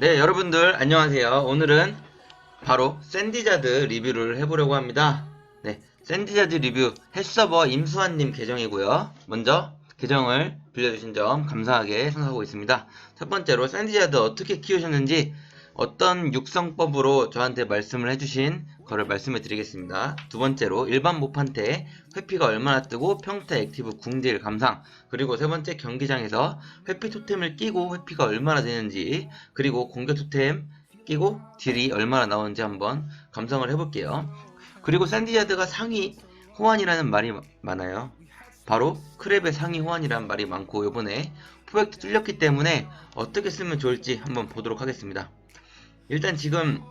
네, 여러분들 안녕하세요. 오늘은 바로 샌디자드 리뷰를 해보려고 합니다. 네, 샌디자드 리뷰 해서버 임수환님 계정이고요. 먼저 계정을 빌려주신 점 감사하게 생각하고 있습니다. 첫 번째로 샌디자드 어떻게 키우셨는지 어떤 육성법으로 저한테 말씀을 해주신 거를 말씀해 드리겠습니다. 두 번째로 일반 모판테 회피가 얼마나 뜨고 평타 액티브 궁딜 감상 그리고 세 번째 경기장에서 회피 토템을 끼고 회피가 얼마나 되는지 그리고 공격 토템 끼고 딜이 얼마나 나오는지 한번 감상을 해볼게요. 그리고 샌디자드가 상위 호환이라는 말이 마- 많아요. 바로 크랩의 상위 호환이라는 말이 많고 요번에 포획도 뚫렸기 때문에 어떻게 쓰면 좋을지 한번 보도록 하겠습니다. 일단 지금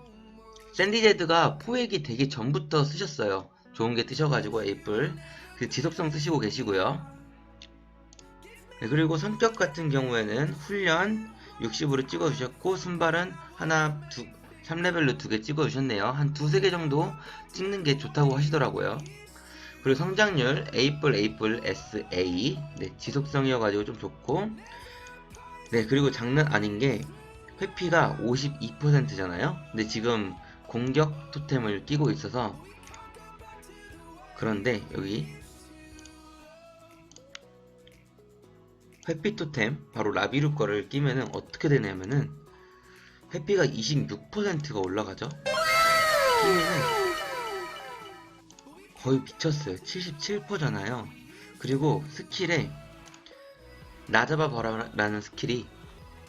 샌디제드가 포획이 되기 전부터 쓰셨어요. 좋은 게 뜨셔가지고 에이플 그 지속성 쓰시고 계시고요. 네, 그리고 성격 같은 경우에는 훈련 60으로 찍어주셨고 순발은 하나 두 3레벨로 두 개 찍어주셨네요. 한 두세 개 정도 찍는 게 좋다고 하시더라고요. 그리고 성장률 에이플 에이플 SA 네, 지속성이어가지고 좀 좋고 네 그리고 장난 아닌 게 회피가 52%잖아요. 근데 지금 공격 토템을 끼고 있어서 그런데 여기 회피 토템 바로 라비루 거를 끼면은 어떻게 되냐면은 회피가 26%가 올라가죠. 끼면은 거의 미쳤어요. 77%잖아요. 그리고 스킬에 나잡아 버라라는 스킬이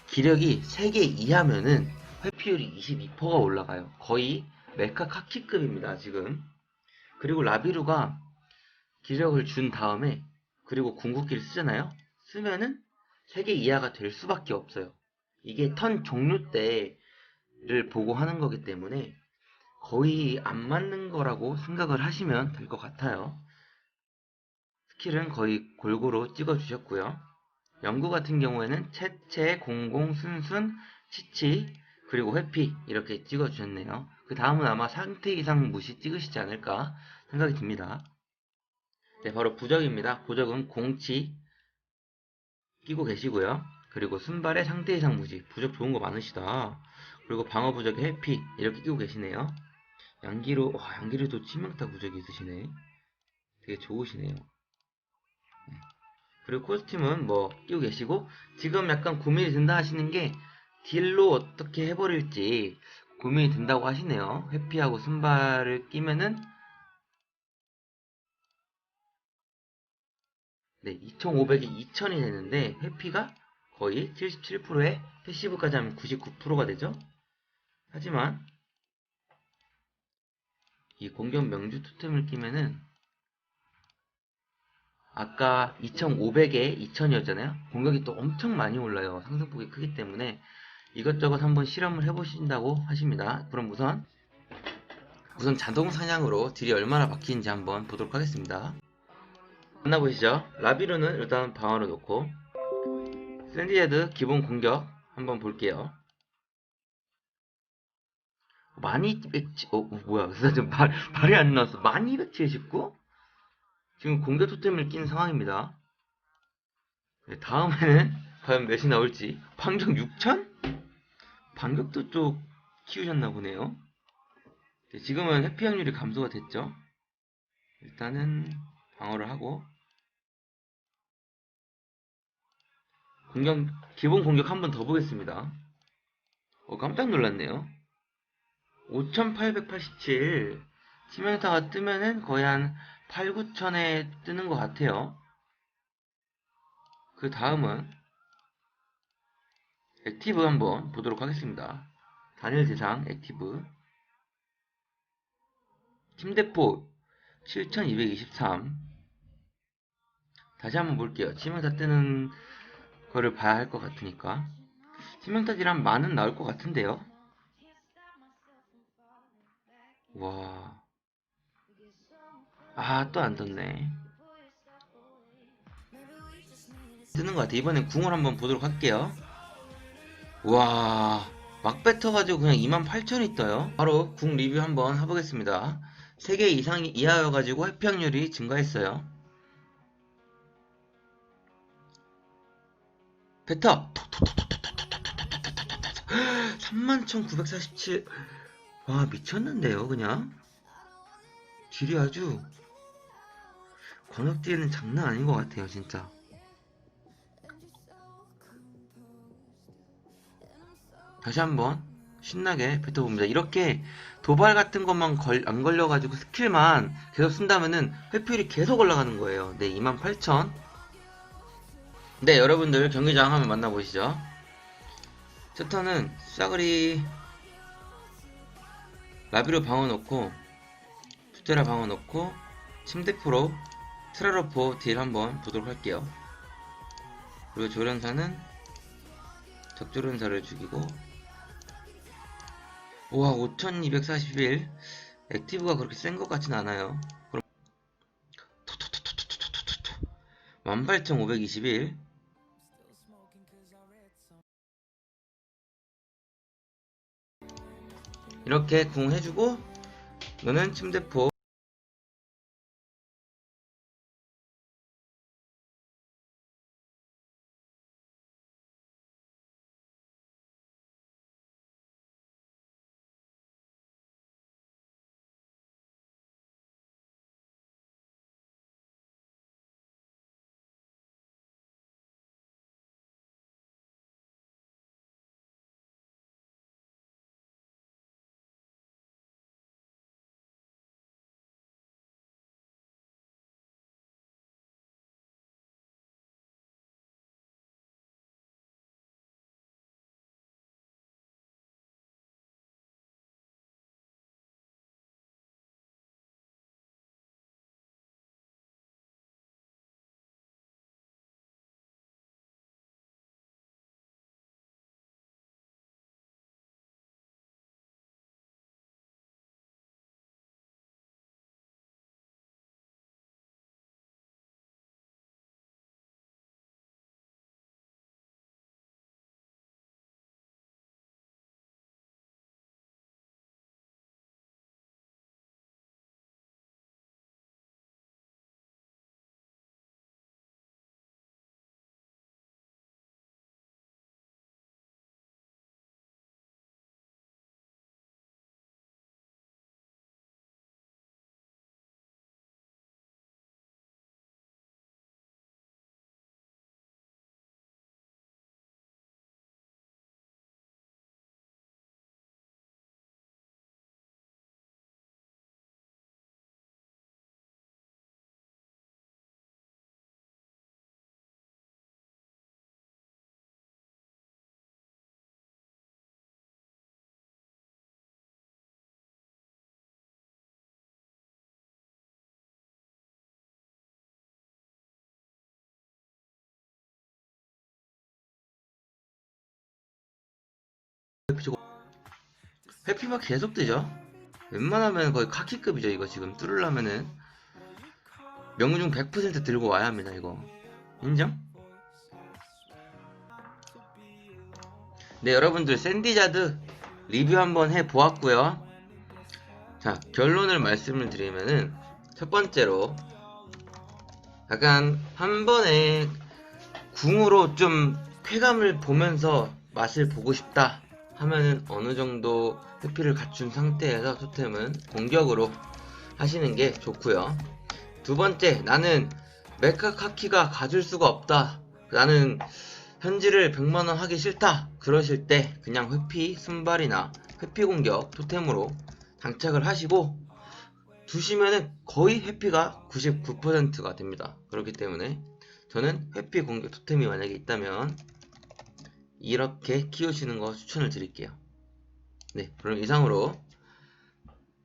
기력이 3개 이하면은 회피율이 22%가 올라가요. 거의 메카 카키급입니다, 지금. 그리고 라비루가 기력을 준 다음에 그리고 궁극기를 쓰잖아요? 쓰면은 3개 이하가 될 수밖에 없어요. 이게 턴 종료 때를 보고 하는 거기 때문에 거의 안 맞는 거라고 생각을 하시면 될 것 같아요. 스킬은 거의 골고루 찍어주셨고요. 연구 같은 경우에는 채채, 공공, 순순, 치치, 그리고 회피 이렇게 찍어주셨네요. 그 다음은 아마 상태 이상 무시 찍으시지 않을까 생각이 듭니다. 네, 바로 부적입니다. 부적은 공치 끼고 계시고요. 그리고 순발의 상태 이상 무시. 부적 좋은 거 많으시다. 그리고 방어 부적의 회피 이렇게 끼고 계시네요. 양기로, 와, 양기로도 치명타 부적이 있으시네. 되게 좋으시네요. 그리고 코스튬은 뭐 끼고 계시고 지금 약간 고민이 든다 하시는 게 딜로 어떻게 해버릴지 고민이 든다고 하시네요. 회피하고 순발을 끼면은 네 2500이 2000이 되는데 회피가 거의 77%에 패시브까지 하면 99%가 되죠. 하지만 이 공격 명주 토템을 끼면은 아까 2500에 2000이었잖아요. 공격이 또 엄청 많이 올라요. 상승폭이 크기 때문에 이것저것 한번 실험을 해보신다고 하십니다. 그럼 우선 우선 자동 사냥으로 딜이 얼마나 바뀌는지 한번 보도록 하겠습니다. 만나보시죠. 라비루는 일단 방어로 놓고 샌디헤드 기본 공격 한번 볼게요. 많이 200, 어, 뭐야, 나 지금 말, 말이 안 나왔어. 많이 279? 지금 공격 토템을 낀 상황입니다. 네, 다음에는 과연 몇이 나올지. 방정 6000? 반격도 쪽 키우셨나 보네요. 네, 지금은 회피 확률이 감소가 됐죠. 일단은 방어를 하고 공격 기본 공격 한 번 더 보겠습니다. 어 깜짝 놀랐네요. 5887 치명타가 뜨면은 거의 한 8, 9천에 뜨는 것 같아요. 그 다음은 액티브 한번 보도록 하겠습니다. 단일 대상 액티브 침대포 7223 다시 한번 볼게요. 치명타 뜨는 거를 봐야 할 것 같으니까 치명타 딜한 만은 나올 것 같은데요. 와. 아, 또 안 떴네. 뜨는 것 같아. 이번엔 궁을 한번 보도록 할게요. 와, 막 뱉어가지고 그냥 28,000이 떠요. 바로 국 리뷰 한번 해보겠습니다. 3개 이상 이하여가지고 해피 확률이 증가했어요. 뱉어! 31,947. 와, 미쳤는데요, 그냥. 길이 아주. 권역딜은 장난 아닌 것 같아요, 진짜. 다시 한번 신나게 뱉어봅니다. 이렇게 도발 같은 것만 걸, 안 걸려가지고 스킬만 계속 쓴다면은 회피율이 계속 올라가는 거예요. 네, 28,000. 네, 여러분들 경기장 한번 만나보시죠. 첫 턴은 싸그리 라비로 방어 넣고 투테라 방어 넣고 침대 프로 트라로포 딜 한번 보도록 할게요. 그리고 조련사는 적조련사를 죽이고 우와 5241 액티브가 그렇게 센 것 같진 않아요. 그럼 18521 이렇게 궁 해주고 너는 침대포 회피만 계속 뜨죠. 웬만하면 거의 카키급이죠 이거 지금. 뚫으려면은. 명중 100% 들고 와야 합니다 이거. 인정? 네 여러분들 샌디자드 리뷰 한번 해보았고요. 자 결론을 말씀을 드리면은 첫 번째로 약간 한 번에 궁으로 좀 쾌감을 보면서 맛을 보고 싶다 하면은 어느 정도 회피를 갖춘 상태에서 토템은 공격으로 하시는 게 좋고요. 두 번째, 나는 메카 카키가 가질 수가 없다. 나는 현질을 100만원 하기 싫다. 그러실 때 그냥 회피 순발이나 회피 공격 토템으로 장착을 하시고 두시면은 거의 회피가 99%가 됩니다. 그렇기 때문에 저는 회피 공격 토템이 만약에 있다면 이렇게 키우시는 거 추천을 드릴게요. 네, 그럼 이상으로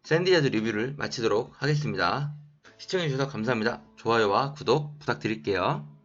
샌디아드 리뷰를 마치도록 하겠습니다. 시청해주셔서 감사합니다. 좋아요와 구독 부탁드릴게요.